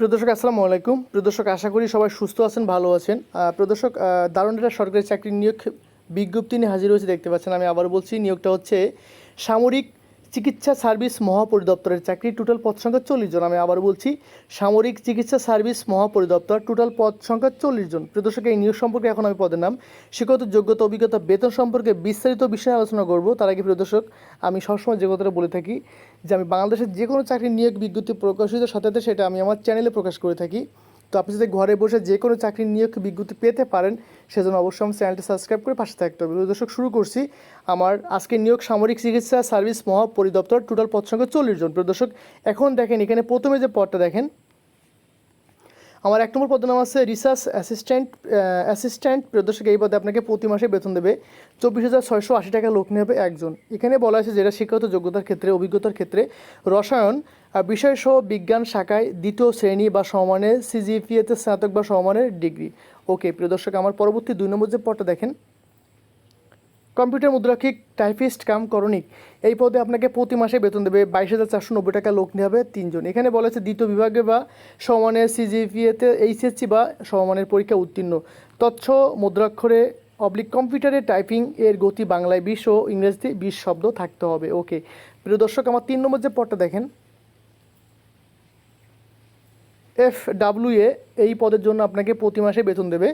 প্রদর্শক আসসালামু আলাইকুম। প্রদর্শক আশা করি সবাই সুস্থ আছেন, ভালো আছেন। প্রদর্শক দারুণ একটা সরকারি চাকরির নিয়োগ বিজ্ঞপ্তি নিয়ে হাজির হয়েছে, দেখতে পাচ্ছেন। আমি আবার বলছি, নিয়োগটা হচ্ছে সামরিক চিকিৎসা সার্ভিস মহাপরিদপ্তরের চাকরি টোটাল পদ সংখ্যা চল্লিশ জন। আমি আবার বলছি, সামরিক চিকিৎসা সার্ভিস মহাপরিদপ্তর টোটাল পদ সংখ্যা চল্লিশ জন। প্রদর্শক এই নিয়োগ সম্পর্কে এখন আমি পদের নাম শিক্ষত যোগ্যতা, অভিজ্ঞতা, বেতন সম্পর্কে বিস্তারিত বিষয়ে আলোচনা করব। তার আগে প্রদর্শক আমি সবসময় যে কথাটা বলে থাকি যে আমি বাংলাদেশের যে কোনো চাকরির নিয়োগ বিজ্ঞপ্তি প্রকাশিত সাথে সাথে সেটা আমি আমার চ্যানেলে প্রকাশ করে থাকি। তো আপনি যদি ঘরে বসে যে কোনো চাকরির নিয়োগ বিজ্ঞপ্তি পেতে পারেন, সেজন্য অবশ্যই আমি চ্যানেলটি সাবস্ক্রাইব করে পাশে থাকতে হবে। দর্শক, শুরু করছি আমার আজকে নিয়োগ সামরিক চিকিৎসা সার্ভিস মহাপরিদপ্তর টোটাল পদ সংখ্যা চল্লিশ জন। প্রদর্শক এখন দেখেন এখানে প্রথমে যে পদটা দেখেন আমার এক নম্বর পদের নাম আছে রিসার্চ অ্যাসিস্ট্যান্ট অ্যাসিস্ট্যান্ট প্রদর্শক। এই পদে আপনাকে প্রতি মাসে বেতন দেবে চব্বিশ হাজার ছয়শো আশি টাকা লোক নেবে একজন। এখানে বলা হয়েছে যেটা শিক্ষাগত যোগ্যতার ক্ষেত্রে, অভিজ্ঞতার ক্ষেত্রে। রসায়ন বিষয়সহ বিজ্ঞান শাখায় দ্বিতীয় শ্রেণি বা সমানের সিজিপিএতে স্নাতক বা সমানের ডিগ্রি। ওকে, প্রিয় দর্শক, আমার পরবর্তী দুই নম্বর যে পদটা দেখেন কম্পিউটার মুদ্রাক্ষিক টাইপিস্ট কাম করণিক। এই পদে আপনাকে প্রতি মাসে বেতন দেবে বাইশ হাজার চারশো নব্বই টাকা, লোক হবে তিনজন। এখানে বলেছে দ্বিতীয় বিভাগে বা সমানের সিজিপিএতে এইচএসসি বা সমানের পরীক্ষা উত্তীর্ণ। তৎস মুদ্রাক্ষরে অবলিক কম্পিউটারে টাইপিং এর গতি বাংলায় বিশ ও ইংরেজিতে বিশ শব্দ থাকতে হবে। ওকে, প্রিয় দর্শক, আমার তিন নম্বর যে পদটা দেখেন এফ ডাব্লিউ এ এই পদের জন্য আপনাকে প্রতি মাসে বেতন দেবে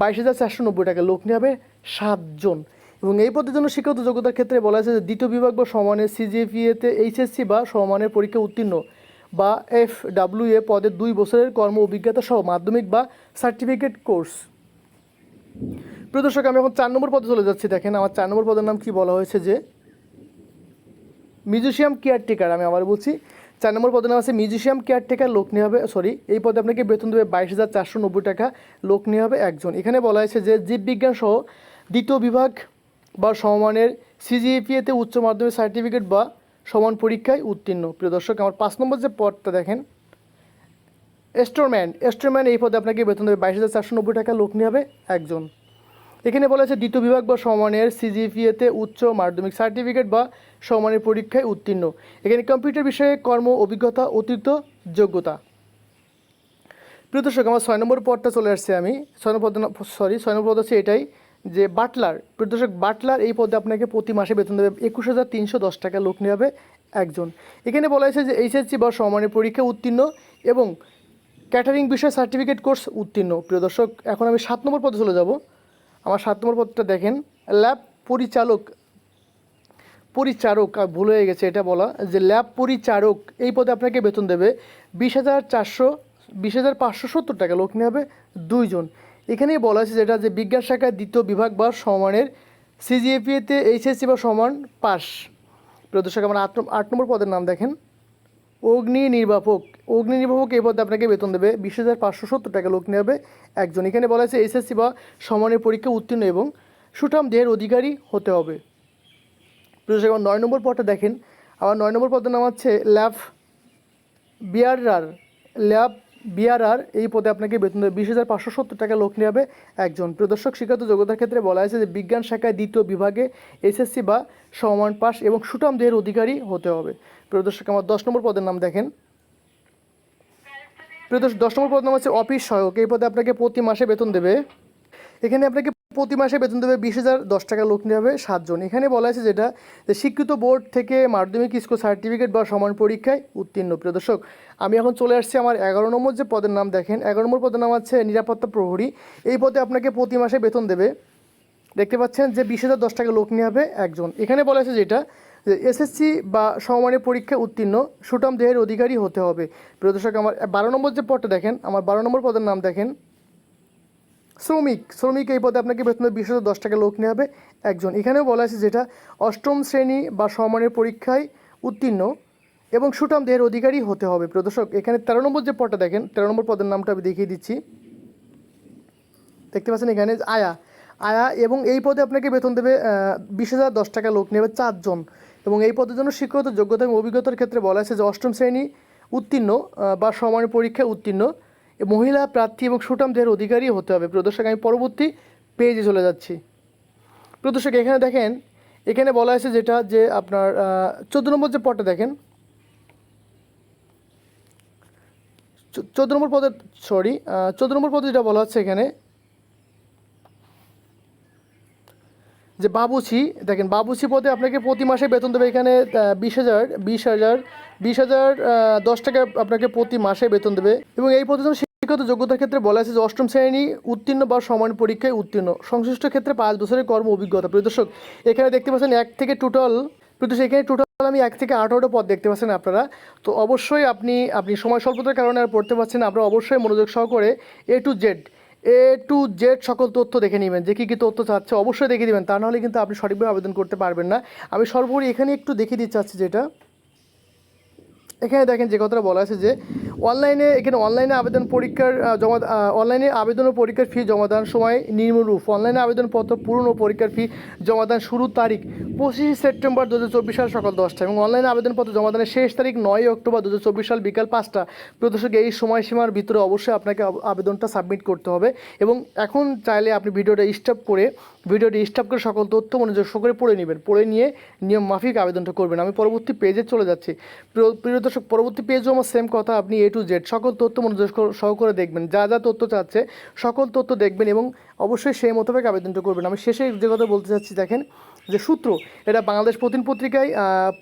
বাইশ হাজার চারশো নব্বই টাকা, লোক নিয়ে হবে সাতজন। এবং এই পদের জন্য শিক্ষাগত যোগ্যতার ক্ষেত্রে বলা হয়েছে যে দ্বিতীয় বিভাগ বা সমানের সিজিপিএতে এইচএসসি বা সমানের পরীক্ষা উত্তীর্ণ বা এফ ডাব্লিউ এ পদের দুই বছরের কর্ম অভিজ্ঞতা সহ মাধ্যমিক বা সার্টিফিকেট কোর্স। প্রদর্শক আমি এখন চার নম্বর পদে চলে যাচ্ছি। দেখেন, আমার চার নম্বর পদের নাম কি বলা হয়েছে যে মিউজিশিয়াম কেয়ারটেকার, আমি আবার বলছি। চার নম্বর পদের নাম আছে মিউজিশিয়াম কেয়ারটেকার, লোক নিয়ে হবে, সরি, এই পদে আপনাকে বেতন দেবে বাইশ হাজার চারশো নব্বই টাকা, লোক নিয়ে হবে একজন। এখানে বলা হয়েছে যে জীববিজ্ঞান সহ দ্বিতীয় বিভাগ বা সমমানের সিজিপিএতে উচ্চ মাধ্যমিক সার্টিফিকেট বা সমান পরীক্ষায় উত্তীর্ণ। প্রিয় দর্শক, আমার পাঁচ নম্বর যে পদটা দেখেন স্টোরম্যান স্টোরম্যান এই পদে আপনাকে বেতন দেবে বাইশ হাজার চারশো নব্বই টাকা, লোক নিয়ে হবে একজন। এখানে বলা আছে দ্বিতীয় বিভাগ বা সমানের সিজিপিএতে উচ্চ মাধ্যমিক সার্টিফিকেট বা সমানের পরীক্ষায় উত্তীর্ণ। এখানে কম্পিউটার বিষয়ে কর্ম, অভিজ্ঞতা, অতিরিক্ত যোগ্যতা। প্রিয় দর্শক, আমার ছয় নম্বর পদটা চলে আসছে আমি। ছয় নম্বর পদ সরি ছয় নম্বর পদ হচ্ছে এটাই। যে বাটলার, প্রদর্শক বাটলার এই পদে আপনাকে প্রতি মাসে বেতন দেবে একুশ হাজার তিনশো দশ টাকা লোক নিয়ে হবে একজন। এখানে বলা হয়েছে যে এইচএসসি বা সমানের পরীক্ষা উত্তীর্ণ এবং ক্যাটারিং বিষয়ে সার্টিফিকেট কোর্স উত্তীর্ণ। প্রিয় দর্শক, এখন আমি সাত নম্বর পদে চলে যাব। আমার সাত নম্বর পদটা দেখেন। ল্যাব পরিচালক, পরিচারক ভুল হয়ে গেছে এটা বলা। যে ল্যাব পরিচারক, এই পদে আপনাকে বেতন দেবে বিশ হাজার চারশো, বিশ হাজার পাঁচশো সত্তর টাকা লোক নিয়ে হবে দুইজন। এখানেই বলা হয়েছে যেটা যে বিজ্ঞান শাখায় দ্বিতীয় বিভাগ বা সমানের সিজিএপিএতে এইচএসসি বা সমান পাস। প্রদর্শক আমার আট আট নম্বর পদের নাম দেখেন। অগ্নি নির্বাপক। অগ্নি নির্বাপক এই পদে আপনাকে বেতন দেবে বিশ হাজার পাঁচশো সত্তর টাকা লোক নেবে একজন। এখানে বলা হয়েছে এসএসসি বা সমানের পরীক্ষা উত্তীর্ণ এবং সুঠাম দেহের অধিকারী হতে হবে। প্রদর্শক আমার নয় নম্বর পদটা দেখেন। আবার নয় নম্বর পদের নাম হচ্ছে ল্যাব বিআরআর ল্যাব বিআরআর এই পদে আপনাকে বেতন দেবে। বিশ হাজার পাঁচশো সত্তর টাকা লোক নেবে একজন। প্রদর্শক শিক্ষাগত যোগ্যতার ক্ষেত্রে বলা হয়েছে যে বিজ্ঞান শাখায় দ্বিতীয় বিভাগে এসএসসি বা সমান পাস এবং সুটাম দেহের অধিকারী হতে হবে। প্রদর্শক, আমার দশ নম্বর পদের নাম দেখেন। প্রদর্শক দশ নম্বর পদের নাম হচ্ছে অফিস সহায়ক। এই পদে আপনাকে প্রতি মাসে বেতন দেবে। এখানে আপনাকে প্রতি মাসে বেতন দেবে বিশ হাজার, দশ টাকা লোক নিয়ে হবে সাতজন। এখানে বলা আছে যেটা, যে স্বীকৃত বোর্ড থেকে মাধ্যমিক স্কুল সার্টিফিকেট বা সমান পরীক্ষায় উত্তীর্ণ। প্রিয় দর্শক, আমি এখন চলে আসছি আমার এগারো নম্বর যে পদের নাম দেখেন। এগারো নম্বর পদের নাম আছে নিরাপত্তা প্রহরী। এই পদে আপনাকে প্রতি মাসে বেতন দেবে, দেখতে পাচ্ছেন যে বিশ হাজার, দশ টাকা লোক নিয়ে হবে একজন। এখানে বলা আছে যেটা, যে এসএসসি বা সমমানের পরীক্ষায় উত্তীর্ণ সুটাম দেহের অধিকারী হতে হবে। প্রিয় দর্শক, আমার বারো নম্বর যে পদটা দেখেন, আমার বারো নম্বর পদের নাম দেখেন। শ্রমিক শ্রমিক এই পদে আপনাকে বেতন বিশ হাজার দশ টাকা লোক নেওয়া হবে। একজন, এখানেও বলা আছে যেটা অষ্টম শ্রেণি বা সমানের পরীক্ষায় উত্তীর্ণ এবং সুঠাম দেহের অধিকারী হতে হবে। প্রদর্শক, এখানে তেরো নম্বর যে পদটা দেখেন, তেরো নম্বর পদের নামটা আমি দেখিয়ে দিচ্ছি। দেখতে পাচ্ছেন এখানে আয়া। আয়া এবং এই পদে আপনাকে বেতন দেবে বিশ হাজার দশ টাকা লোক নেবে চারজন। এবং এই পদের জন্য শিক্ষাগত যোগ্যতা এবং অভিজ্ঞতার ক্ষেত্রে বলা আছে যে অষ্টম শ্রেণি উত্তীর্ণ বা সমান পরীক্ষায় উত্তীর্ণ। মহিলা, প্রার্থী এবং সুঠাম দেহের অধিকারী হতে হবে। প্রদর্শক, আমি পরবর্তী পেজে চলে যাচ্ছি। প্রদর্শক, এখানে দেখেন, এখানে বলা হয়েছে যেটা যে আপনার চোদ্দ নম্বর যে পটে দেখেন চোদ্দ নম্বর পদে সরি চোদ্দ নম্বর পদে যেটা বলা হচ্ছে এখানে, যে বাবুচি দেখেন বাবুচি পদে আপনাকে প্রতি মাসে বেতন দেবে এখানে বিশ হাজার বিশ হাজার বিশ হাজার দশ টাকা আপনাকে প্রতি মাসে বেতন দেবে। এবং এই পদে শিক্ষাগত যোগ্যতার ক্ষেত্রে বলা আছে যে অষ্টম শ্রেণি উত্তীর্ণ বা সমান পরীক্ষায় উত্তীর্ণ। সংশ্লিষ্ট ক্ষেত্রে পাঁচ বছরের কর্ম অভিজ্ঞতা। প্রদর্শক এখানে দেখতে পাচ্ছেন এক থেকে টোটাল কিন্তু সেখানে টোটাল আমি এক থেকে আঠারোটা পদ দেখতে পাচ্ছেন আপনারা। তো অবশ্যই আপনি আপনি সময় স্বল্পতার কারণে আর পড়তে পারছেন আপনারা অবশ্যই মনোযোগ সহকারে A to Z A to Z সকল তথ্য দেখে নেবেন। যে কী কী তথ্য চাচ্ছে অবশ্যই দেখে দিবেন তা নাহলে কিন্তু আপনি সঠিকভাবে আবেদন করতে পারবেন না। আমি সর্বোপরি এখানে একটু দেখিয়ে দিতে চাচ্ছি যেটা। এখানে দেখেন যে কথাটা বলা আছে যে অনলাইনে, এখানে অনলাইনে আবেদন পরীক্ষার জমা অনলাইনে আবেদন ও পরীক্ষার ফি জমাদান সময় নিম্নরূপ অনলাইনে আবেদনপত্র পূরণ ও পরীক্ষার ফি জমাদান শুরুর তারিখ পঁচিশে সেপ্টেম্বর দু হাজার চব্বিশ সাল সকাল দশটা এবং অনলাইনে আবেদনপত্র জমা জমাদানের শেষ তারিখ নয় অক্টোবর দু হাজার চব্বিশ সাল বিকাল পাঁচটা। প্রদর্শক, এই সময়সীমার ভিতরে অবশ্যই আপনাকে আবেদনটা সাবমিট করতে হবে এবং এখন চাইলে আপনি ভিডিওটা স্টপ করে, ভিডিওটি স্টপ করে সকল তথ্য মনোযোগ সহকারে পড়ে নেবেন। পড়ে নিয়ে নিয়ম মাফিক আবেদনটা করবেন। আমি পরবর্তী পেজে চলে যাচ্ছি। প্রিয় দর্শক, পরবর্তী পেজও আমার সেম কথা, আপনি এ টু জেড সকল তথ্য মনোযোগ সহ- সহকারে দেখবেন, যা যা তথ্য চাচ্ছে, সকল তথ্য দেখবেন এবং অবশ্যই সেই মোতাবেক আবেদনটা করবেন। আমি শেষে যে কথা বলতে চাচ্ছি, দেখেন যে সূত্র, এটা বাংলাদেশ প্রতিদিন পত্রিকায়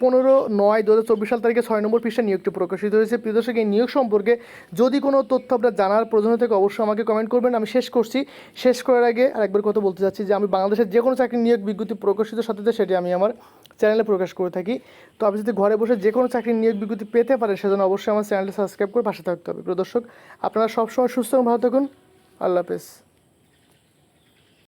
পনেরো নয় দু হাজার চব্বিশ সাল তারিখে ছয় নম্বর পৃষ্ঠা নিয়োগটি প্রকাশিত হয়েছে। প্রিয় দর্শক, এই নিয়োগ সম্পর্কে যদি কোনো তথ্য আপনার জানার প্রয়োজন থেকে, অবশ্যই আমাকে কমেন্ট করবেন। আমি শেষ করছি। শেষ করার আগে আরেকবার কথা বলতে চাচ্ছি যে, আমি বাংলাদেশের যে কোনো চাকরি নিয়োগ বিজ্ঞপ্তি প্রকাশিত সাথে সাথে সেটি আমি আমার চ্যানেলে প্রকাশ করে থাকি। তো আপনি যদি ঘরে বসে যে কোনো চাকরির নিয়োগ বিজ্ঞপ্তি পেতে পারেন, সেজন্য অবশ্যই আমার চ্যানেলটি সাবস্ক্রাইব করে পাশে থাকতে হবে। প্রদর্শক আপনারা সবসময় সুস্থ এবং ভালো থাকুন। আল্লাহ হাফেজ।